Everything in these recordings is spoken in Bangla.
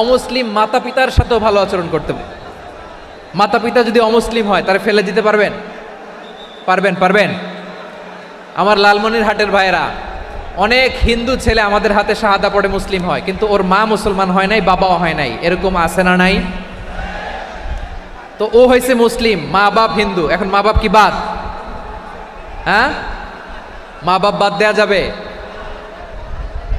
অমুসলিম মাতা পিতার সাথেও ভালো আচরণ করতে হবে। মাতা পিতা যদি অমুসলিম হয়, তারা ফেলে দিতে পারবেন? পারবেন পারবেন। আমার লালমনির হাটের ভাইয়েরা, অনেক হিন্দু ছেলে আমাদের হাতে শাহাদা পড়ে মুসলিম হয়, কিন্তু ওর মা মুসলমান হয় নাই, বাবাও হয় নাই। এরকম আছে না নাই? তো ও হয়েছে মুসলিম মা বাপ হিন্দু। এখন মা বাপ কি বাদ? হ্যাঁ? মা বাপ বাদ দেয়া যাবে?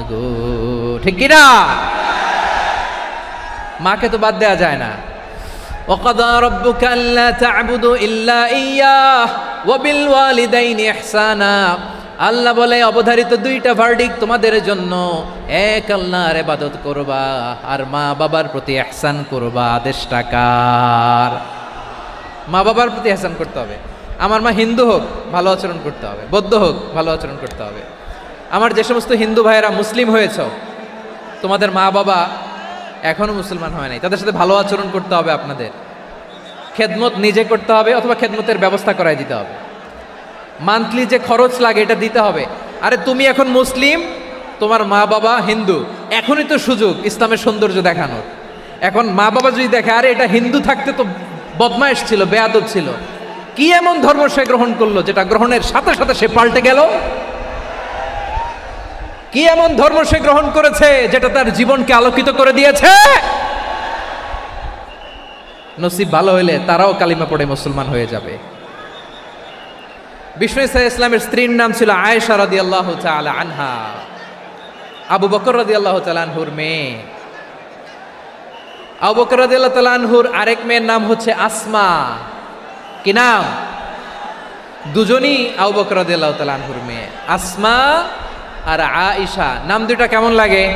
মাহাগো ঠিক কিনা মাকে তো বাদ দেওয়া যায় না وقضى ربك ألا تعبدوا إلا إياه وبالوالدين إحسانا আল্লাহ বলে অবধারিত দুইটা ভার্ডিক তোমাদের জন্য এক আল্লাহর ইবাদত করবা আর মা বাবার প্রতি ইহসান করবা আদেশটা কার মা বাবার প্রতি ইহসান করতে হবে আমার মা হিন্দু হোক ভালো আচরণ করতে হবে বৌদ্ধ হোক ভালো আচরণ করতে হবে আমার যে সমস্ত হিন্দু ভাইয়েরা মুসলিম হয়েছ, তোমাদের মা বাবা এখনও মুসলমান হয় নাই। তাদের সাথে ভালো আচরণ করতে হবে আপনাদের। খেদমত নিজে করতে হবে অথবা খেদমতের ব্যবস্থা করাই দিতে হবে। মান্থলি যে খরচ লাগে এটা দিতে হবে। আরে তুমি এখন মুসলিম, তোমার মা বাবা হিন্দু। এখনই তো সুযোগ ইসলামের সৌন্দর্য দেখানোর। এখন মা বাবা যদি দেখে, আরে এটা হিন্দু থাকতে তো বদমাইশ ছিল, বেয়াদব ছিল। কি এমন ধর্ম সে গ্রহণ করল যেটা গ্রহণের সাথে সাথে সে পাল্টে গেল? কি এমন ধর্ম সে গ্রহণ করেছে যেটা তার জীবনকে আলোকিত করে দিয়েছে? নসিব ভালো হইলে তারাও কালিমা পড়ে মুসলমান হয়ে যাবে। বিষ্ণু ইসা ইসলামের স্ত্রীর নাম ছিল আয়েশা রাদি আল্লাহ আনহা। আবু বকর রাদি আল্লাহ আনহুর মেয়ে। আবু বকর রাদি আল্লাহ আনহুর আরেক মেয়ের নাম হচ্ছে আসমা। কি নাম? দুজনই আবু বকর রাদি আল্লাহ আনহুর মেয়ে। আসমা আর আইসা নাম দুটা কেমন লাগে?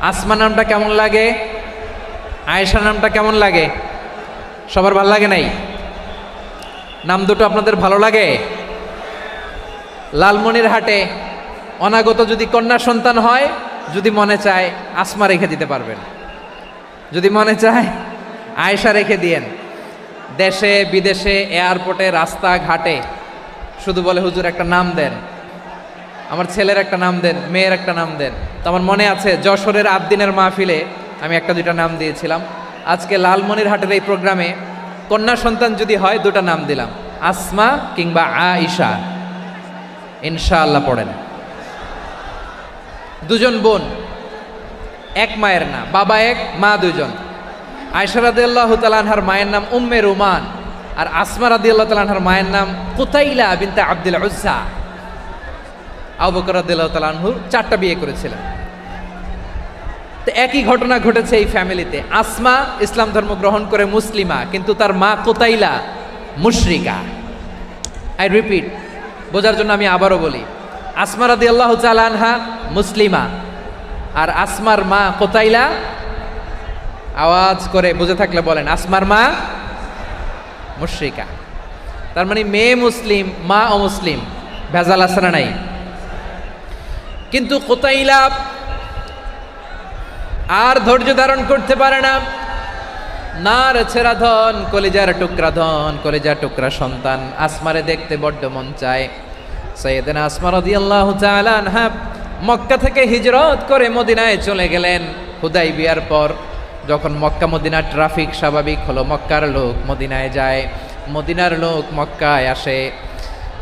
আসমা নামটা কেমন লাগে? আয়েশা নামটা কেমন লাগে? সবার ভালো লাগে নাই? নাম দুটো আপনাদের ভালো লাগে? লালমনির হাটে অনাগত যদি কন্যা সন্তান হয়, যদি মনে চায় আসমা রেখে দিতে পারবেন। যদি মনে চায় আয়েশা রেখে দিয়েন। দেশে, বিদেশে এয়ারপোর্টে রাস্তাঘাটে, শুধু বলে হুজুর একটা নাম দেন। আমার ছেলের একটা নাম দেন, মেয়ের একটা নাম দেন। তো আমার মনে আছে, যশোরের আবদিনের মাহফিলে আমি একটা দুইটা নাম দিয়েছিলাম। আজকে লালমনির হাটের এই প্রোগ্রামে কন্যা সন্তান যদি হয়, দুটা নাম দিলাম। আসমা কিংবা আ আইসা ইনশাআল্লাহ পড়েন। দুজন বোন, এক মায়ের না বাবা এক, মা দুজন আয়সা রাদি আল্লাহ তালানহার মায়ের নাম উম্মে রুমান। আর আসমা রাদি আল্লাহ তালানহার মায়ের নাম কুতাইলা বিনতে আব্দুল উজ্জা। আবু বকর রাদিয়াল্লাহু চারটা বিয়ে করেছিলেন। তো একই ঘটনা ঘটেছে এই ফ্যামিলিতে। আসমা ইসলাম ধর্ম গ্রহণ করে মুসলিমা, কিন্তু তার মা কোতাইলা মুশরিকা। আই রিপিট বোঝার জন্য আমি আবারও বলি, আসমা রাদিয়াল্লাহু তাআলা আনহা মুসলিমা, আর আসমার মা কোতাইলা, আওয়াজ করে বুঝে থাকলে বলেন, আসমার মা মুশরিকা। তার মানে মেয়ে মুসলিম, মা অমুসলিম, ভেজাল আসারা নাই? কিন্তু কোতাইলা আর ধৈর্য ধারণ করতে পারে না। নার ছেড়া ধন, কলেজার টুকরা ধন, কলেজার টুকরা সন্তান, আসমারে দেখতে বড্ড মন চায়। সৈয়দিন আসমা রদি আল্লাহ আনহা মক্কা থেকে হিজরত করে মদিনায় চলে গেলেন হুদাই বিয়ার পর। যখন মক্কা মদিনার ট্রাফিক স্বাভাবিক হলো, মক্কার লোক মদিনায় যায়। মদিনার লোক মক্কায় আসে।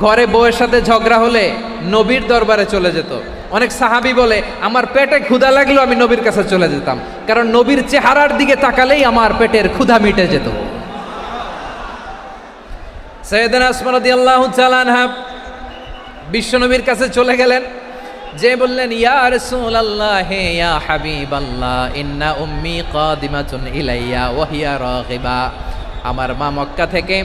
ঘরে বউয়ের সাথে ঝগড়া হলে নবীর দরবারে চলে যেত। অনেক সাহাবি বলে, আমার পেটে ক্ষুধা লাগল আমি নবীর কাছে চলে যেতাম। কারণ নবীর চেহারার দিকে তাকালেই আমার পেটের ক্ষুধা মিটে যেত। সৈয়দনা আনহা বিশ্বনবীর কাছে চলে গেলেন। যে বললেন, ইয়া রাসূলুল্লাহ হে ইয়া হাবিবাল্লাহ, ইন্না উম্মি ইলাইয়া আমার মা মক্কা থেকে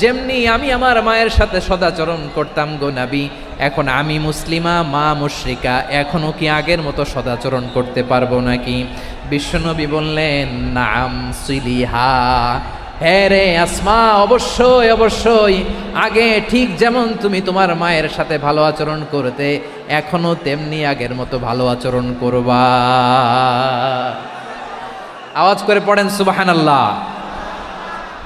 যেমনি আমি আমার মায়ের সাথে সদাচরণ করতাম গো নাবি, এখন আমি মুসলিমা, মা মুশরিকা এখনও কি আগের মতো সদাচরণ করতে পারব নাকি? বিশ্বনবী বললেন, নাম সিলিহা। হ্যাঁ রে আসমা, অবশ্যই অবশ্যই। আগে ঠিক যেমন তুমি তোমার মায়ের সাথে ভালো আচরণ করতে এখনও তেমনি আগের মতো ভালো আচরণ করবা। আওয়াজ করে পড়েন সুবাহান আল্লাহ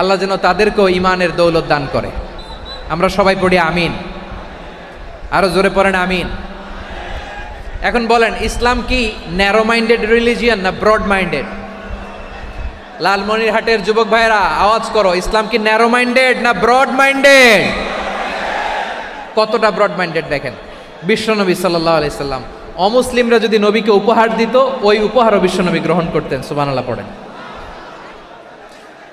আল্লাহ যেন তাদেরকেও ইমানের দৌলত দান করে। আমরা সবাই পড়ি আমিন। আরও জোরে পড়েন আমিন। এখন বলেন, ইসলাম কি ন্যারো মাইন্ডেড রিলিজিয়ান না ব্রড মাইন্ডেড লালমনিরহাটের যুবক ভাইরা আওয়াজ করো, ইসলাম কি ন্যারো মাইন্ডেড না ব্রড মাইন্ডেড কতটা ব্রড মাইন্ডেড দেখেন? বিশ্বনবী সাল্লাহ আলাইসাল্লাম অমুসলিমরা যদি নবীকে উপহার দিত, ওই উপহারও বিশ্বনবী গ্রহণ করতেন সুবানাল্লাহ পড়েন।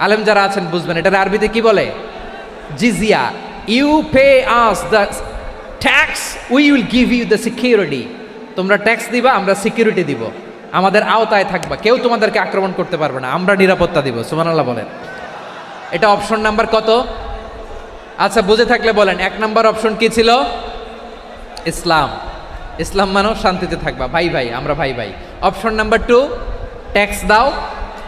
আলেম যারা আছেন, বুঝবেন, এটার আরবিতে কি বলে? জিজিয়া। You pay us the tax we will give you the security তোমরা ট্যাক্স দিবা, আমরা সিকিউরিটি দিব। আমাদের আওতায় থাকবা। কেউ তোমাদেরকে আক্রমণ করতে পারবে না, আমরা নিরাপত্তা দিব সুমানাল্লাহ বলেন। এটা অপশন নাম্বার কত? আচ্ছা বুঝে থাকলে বলেন, এক নাম্বার অপশন কি ছিল? ইসলাম। ইসলাম মানো শান্তিতে থাকবা। ভাই ভাই, আমরা ভাই ভাই। অপশন নাম্বার টু ট্যাক্স দাও।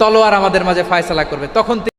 তলোয়ার আমাদের মাঝে ফায়সালা করবে। তখন